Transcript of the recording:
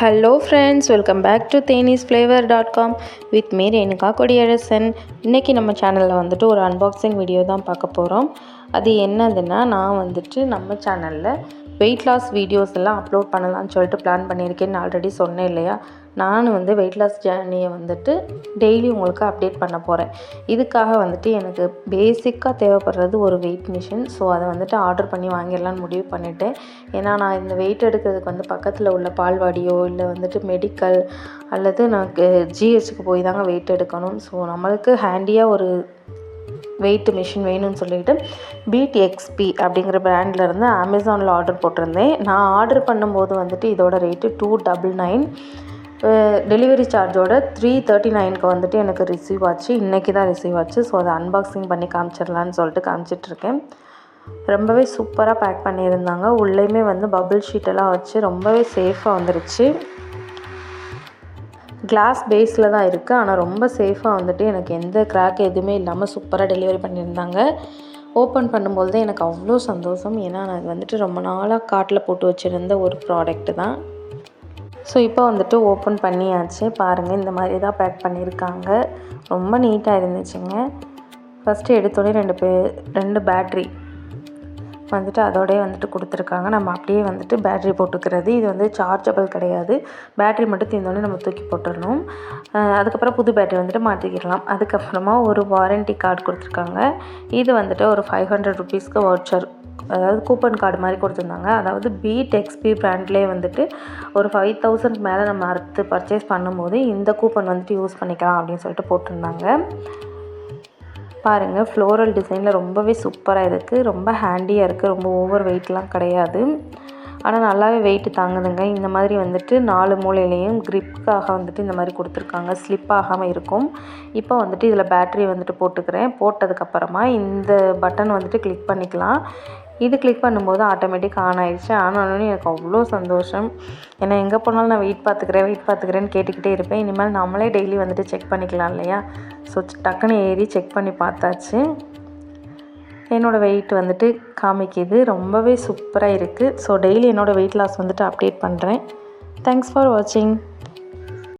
Hello friends welcome back to Thenee's flavour dot com with me Renuka Kodiyarasan இன்றைக்கி நம்ம சேனலில் வந்துட்டு ஒரு அன்பாக்சிங் வீடியோ தான் பார்க்க போகிறோம் அது என்னதுன்னா நான் வந்துட்டு நம்ம சேனலில் வெயிட் லாஸ் வீடியோஸ் எல்லாம் அப்லோட் பண்ணலாம்னு சொல்லிட்டு பிளான் பண்ணியிருக்கேன்னு ஆல்ரெடி சொன்னேன் இல்லையா? நான் வந்து வெயிட் லாஸ் ஜேர்னியை வந்துட்டு டெய்லி உங்களுக்கு அப்டேட் பண்ண போகிறேன் இதுக்காக வந்துட்டு எனக்கு பேசிக்காக தேவைப்படுறது ஒரு வெயிட் மிஷின் ஸோ அதை வந்துட்டு ஆர்டர் பண்ணி வாங்கிடலான்னு முடிவு பண்ணிட்டேன். ஏன்னா நான் இந்த வெயிட் எடுக்கிறதுக்கு வந்து பக்கத்தில் உள்ள பால்வாடியோ இல்லை வந்துட்டு மெடிக்கல் அல்லது நான் ஜிஹெச்சுக்கு போய் தாங்க வெயிட் எடுக்கணும். ஸோ நம்மளுக்கு ஹேண்டியாக ஒரு வெயிட் மிஷின் வேணும்னு சொல்லிட்டு பீட் எக்ஸ்பி அப்படிங்கிற பிராண்டில் இருந்து அமேசானில் ஆர்டர் போட்டிருந்தேன். நான் ஆர்டர் பண்ணும்போது வந்துட்டு இதோட rate two double nine delivery சார்ஜோட three thirty நைனுக்கு வந்துட்டு எனக்கு ரிசீவ் ஆச்சு. இன்றைக்கி தான் ரிசீவ் ஆச்சு. ஸோ அதை அன்பாக்சிங் பண்ணி காமிச்சிடலான்னு சொல்லிட்டு காமிச்சிட்ருக்கேன். ரொம்பவே சூப்பராக பேக் பண்ணியிருந்தாங்க. உள்ளேயுமே வந்து பபுள் ஷீட்டெல்லாம் வச்சு ரொம்பவே சேஃபாக வந்துருச்சு. கிளாஸ் பேஸில் தான் இருக்குது ஆனால் ரொம்ப சேஃபாக வந்துட்டு எனக்கு எந்த கிராக் எதுவுமே இல்லாமல் சூப்பராக டெலிவரி பண்ணியிருந்தாங்க. ஓப்பன் பண்ணும்போது தான் எனக்கு அவ்வளோ சந்தோஷம். ஏன்னா நான் அது வந்துட்டு ரொம்ப நாளாக காட்டில் போட்டு வச்சுருந்த ஒரு ப்ராடக்ட்டு தான். ஸோ இப்போ வந்துட்டு ஓப்பன் பண்ணியாச்சு. பாருங்கள் இந்த மாதிரி தான் பேக் பண்ணியிருக்காங்க ரொம்ப நீட்டாக இருந்துச்சுங்க. ஃபஸ்ட்டு எடுத்தோடனே ரெண்டு பே ரெண்டு பேட்ரி வந்துட்டு அதோடய வந்துட்டு கொடுத்துருக்காங்க. நம்ம அப்படியே வந்துட்டு பேட்ரி போட்டுக்கிறது. இது வந்து சார்ஜபிள் கிடையாது. பேட்ரி மட்டும் தீர்ந்தோடனே நம்ம தூக்கி போட்டுடணும் அதுக்கப்புறம் புது பேட்ரி வந்துட்டு மாற்றிக்கிடலாம் அதுக்கப்புறமா ஒரு வாரண்ட்டி கார்டு கொடுத்துருக்காங்க. இது வந்துட்டு ஒரு ஃபைவ் ஹண்ட்ரட் ருபீஸ்க்கு வவுச்சர் அதாவது கூப்பன் கார்டு மாதிரி கொடுத்துருந்தாங்க. அதாவது பீட் எக்ஸ்பி ப்ராண்ட்லேயே வந்துட்டு ஒரு ஃபைவ் தௌசண்ட் மேலே நம்ம அடுத்து பர்ச்சேஸ் பண்ணும்போது இந்த கூப்பன் வந்துட்டு யூஸ் பண்ணிக்கலாம் அப்படின்னு சொல்லிட்டு போட்டிருந்தாங்க. பாருங்கள் ஃப்ளோரல் டிசைனில் ரொம்பவே சூப்பராக இருக்குது ரொம்ப ஹேண்டியாக இருக்குது ரொம்ப ஓவர் வெயிட்லாம் கிடையாது. ஆனால் நல்லாவே வெயிட்டு தாங்குதுங்க. இந்த மாதிரி வந்துட்டு நாலு மூலையிலையும் க்ரிப்புக்காக வந்துட்டு இந்த மாதிரி கொடுத்துருக்காங்க. ஸ்லிப் ஆகாமல் இருக்கும். இப்போ வந்துட்டு இதில் பேட்ரி வந்துட்டு போட்டுக்கிறேன். போட்டதுக்கப்புறமா இந்த பட்டன் வந்துட்டு கிளிக் பண்ணிக்கலாம். இது கிளிக் பண்ணும்போது ஆட்டோமேட்டிக் ஆன் ஆயிடுச்சு. ஆன் ஆனோடனே எனக்கு அவ்வளோ சந்தோஷம். ஏன்னா எங்கே போனாலும் நான் வெயிட் பார்த்துக்கிறேன் வெயிட் பார்த்துக்கிறேன்னு கேட்டுக்கிட்டே இருப்பேன். இனிமேல் நம்மளே டெய்லி வந்துட்டு செக் பண்ணிக்கலாம் இல்லையா? ஸோ டக்குன்னு ஏறி செக் பண்ணி பார்த்தாச்சு. என்னோடய வெயிட் வந்துட்டு காமிக்குது. ரொம்பவே சூப்பராக இருக்குது ஸோ டெய்லி என்னோடய வெயிட் லாஸ் வந்துட்டு அப்டேட் பண்ணுறேன் தேங்க்ஸ் ஃபார் வாட்சிங்